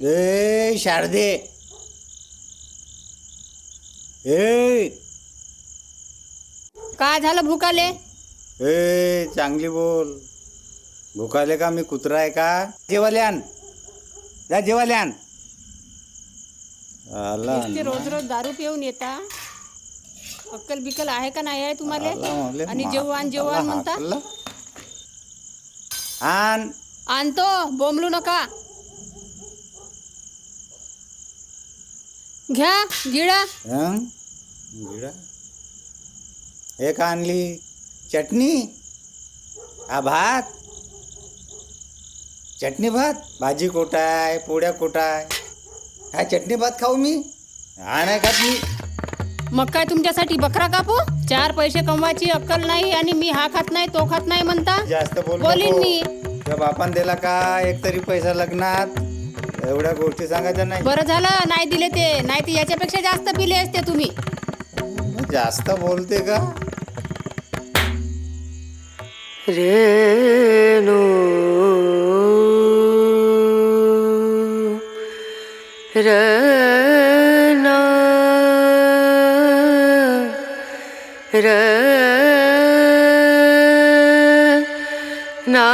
ए शारदे. ए. काय झालं भूकाले? ए चांगली बोल. भुकाले का मी कुत्रा आहे का? जेवाल्यान. जा जेवाल्यान. आला नुसते रोज रोज दारू पिऊन येता. अक्कल बिकल आहे का नाही आहे आला तुम्हाला आणि जेवण जेवण म्हणता. आण. आणतो बोंबलू नका. घ्या गिळा. हं? गिळा. एक आणली. चटणी? हा भात? चटणी भात? भाजी कोटाय पोळ्या कोटाय हा चटणी भात खाऊ मी? हा नाही खात मी. मग काय तुमच्यासाठी बकरा कापू? चार पैसे कमवायची अक्कल नाही आणि मी हा खात नाही तो खात नाही म्हणता? जास्त बोल बोलीन नको. मी. त्या बापान दिला का? एक तरी पैसा लग्नात? एवढ्या गोष्टी सांगायच्या नाही. बरं झालं नाही दिले ते. नाही ते याच्यापेक्षा जास्त पिले असते तुम्ही. जास्त बोलते का? रेणू रना र ना